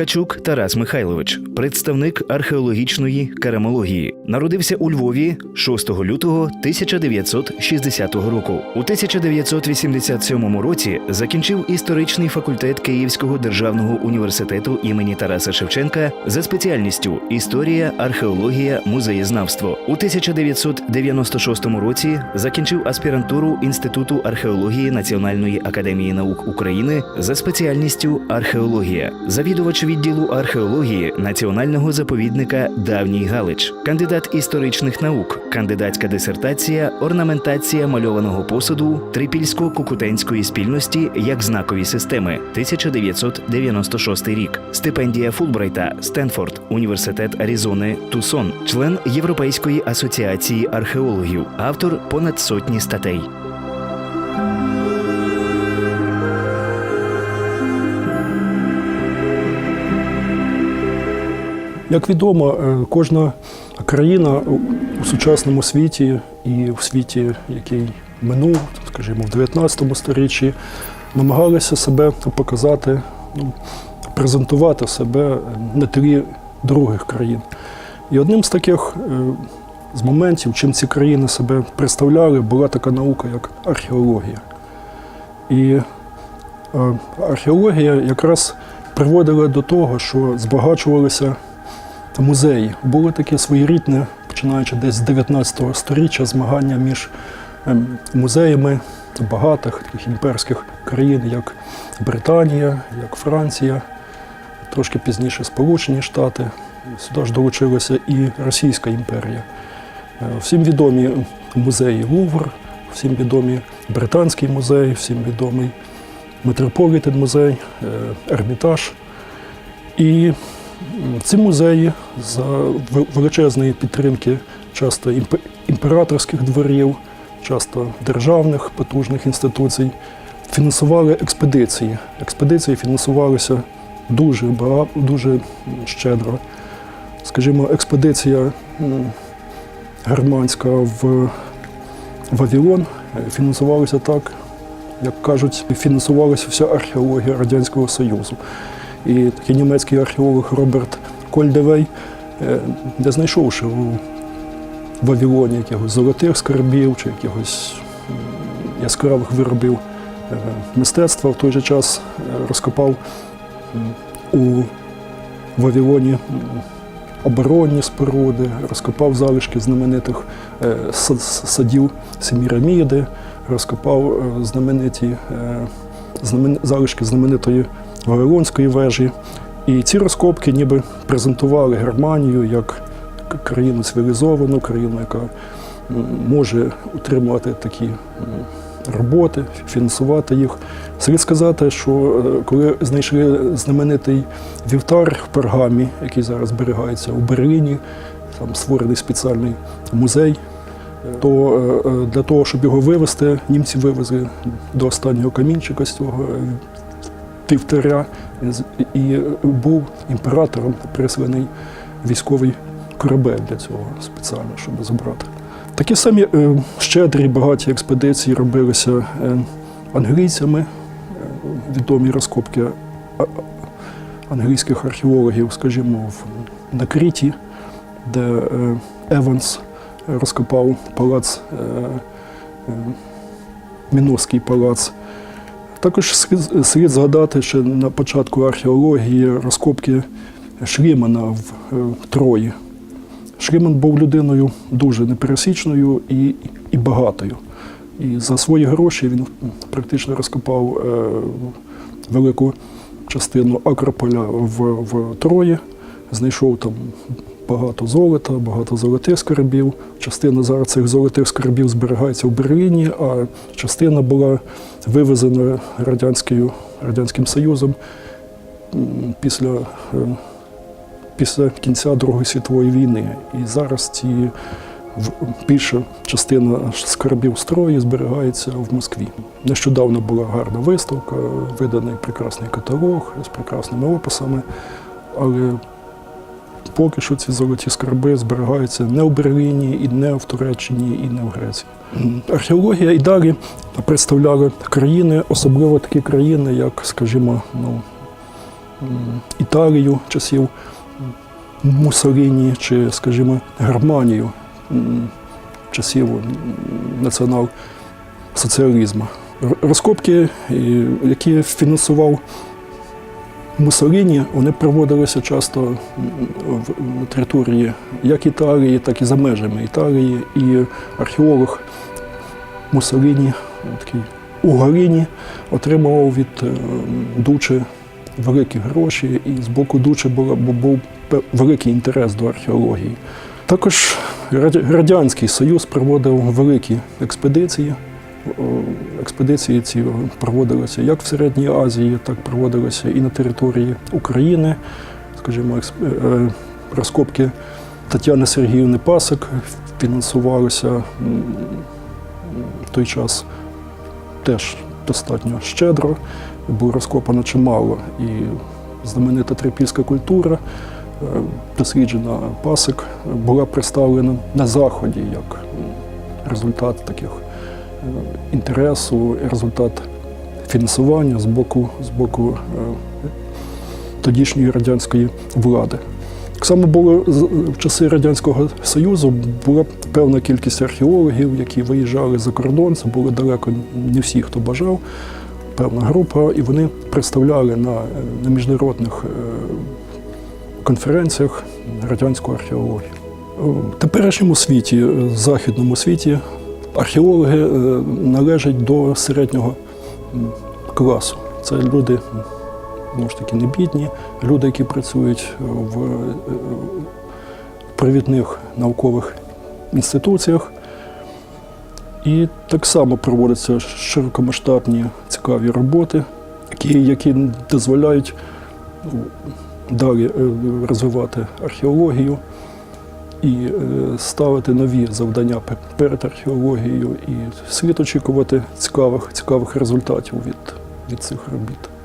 Ткачук Тарас Михайлович, представник археологічної керамології, народився у Львові 6 лютого 1960 року. У 1987 році закінчив історичний факультет Київського державного університету імені Тараса Шевченка за спеціальністю історія, археологія, музеєзнавство. У 1996 році закінчив аспірантуру Інституту археології Національної академії наук України за спеціальністю археологія, завідувач відділу археології Національного заповідника Давній Галич, кандидат історичних наук, кандидатська дисертація, орнаментація мальованого посуду Трипільсько-Кукутенської спільності як знакові системи 1996 рік, стипендія Фулбрайта, Стенфорд, Університет Аризони, Тусон, член Європейської асоціації археологів, автор понад сотні статей. Як відомо, е, кожна країна у- сучасному світі і в світі, який минув, скажімо, в 19 сторіччі, намагалася себе показати, ну, презентувати себе на тлі других країн. І одним з таких е, з моментів, чим ці країни себе представляли, була така наука, як археологія. І е, археологія якраз приводила до того, що збагачувалися музеї. Було таке своєрідне, починаючи десь з 19 століття, змагання між ем, музеями багатих таких імперських країн, як Британія, як Франція, трошки пізніше Сполучені Штати. Сюди ж долучилася і Російська імперія. Е, Всім відомі музеї Лувр, всім відомі Британський музей, всім відомий Метрополітен музей, е, Ермітаж. І ці музеї за величезної підтримки часто імператорських дворів, часто державних потужних інституцій фінансували експедиції. Експедиції фінансувалися дуже багато, дуже щедро. Скажімо, експедиція германська в Вавилон е, фінансувалася так, як кажуть, фінансувалася вся археологія Радянського Союзу. І такий німецький археолог Роберт Кольдевей, не знайшовши у Вавилоні якихось золотих скарбів чи якихось яскравих виробів е, мистецтва, в той же час е, розкопав у Вавилоні оборонні споруди, розкопав залишки знаменитих е, садів Семіраміди, розкопав знамениті знамен- залишки знаменитої Вавилонської вежі. І ці розкопки ніби презентували Германію як країну цивілізовану, країну, яка може утримувати такі роботи, фінансувати їх. Слід сказати, що е, коли знайшли знаменитий вівтар в Пергамі, який зараз зберігається у Берліні, там створений спеціальний музей, то е, е, для того, щоб його вивезти, німці вивезли до останнього камінчика з цього З- і був імператором присланий військовий корабель для цього спеціально, щоб забрати. Такі самі е, щедрі багаті експедиції робилися е, англійцями, е, відомі розкопки англійських археологів, скажімо, на Кріті, де Еванс розкопав палац, е, палац. Також слід, згадати, що на початку археології розкопки Шлімана в е, Трої. Шліман був людиною дуже непересічною і, і багатою. І за свої гроші він практично розкопав е, велику частину Акрополя в, в Трої, знайшов там багато золота, багато золотих скарбів. Частина зараз цих золотих скарбів зберігається в Берліні, а частина була вивезена Радянською, Радянським Союзом після, е, після кінця Другої світової війни. І зараз ці більша частина скарбів строї зберігається в Москві. Нещодавно була гарна виставка, виданий прекрасний каталог з прекрасними описами, але поки що ці золоті скарби зберігаються не в Берліні, і не в Туреччині, і не в Греції. Археологія і далі представляла країни, особливо такі країни, як, скажімо, ну, Італію часів Муссоліні чи, скажімо, Германію часів націонал-соціалізму. Розкопки, які фінансував Муссоліні, вони проводилися часто на території як Італії, так і за межами Італії. І археолог Муссоліні, такий Угаріні, отримував від е, Дуче великі гроші, і з боку Дуче була, бу- був великий інтерес до археології. Також Радянський Союз проводив великі експедиції. О, Експедиції ці проводилися як в Середній Азії, так проводилися і на території України. Скажімо, е, розкопки Тетяни Сергіївни Пасик фінансувалися в той час теж достатньо щедро. Було розкопано чимало. І знаменита трипільська культура, е, досліджена пасик, була представлена на Заході як результат таких е, інтересу, результат фінансування з боку, з боку е, тодішньої радянської влади. Так само було в часи Радянського Союзу була певна кількість археологів, які виїжджали за кордон. Це були далеко не всі, хто бажав, певна група, і вони представляли на, е, на міжнародних е, конференціях радянську археологію. В теперішньому світі, е, західному світі, археологи е, належать до середнього класу. Це люди, знову ж таки, не бідні, люди, які працюють в е, провідних наукових інституціях. І так само проводяться широкомасштабні цікаві роботи, які, які дозволяють ну, далі е, розвивати археологію і е, ставити нові завдання перед археологією, і слід очікувати цікавих, цікавих результатів від, від цих робіт.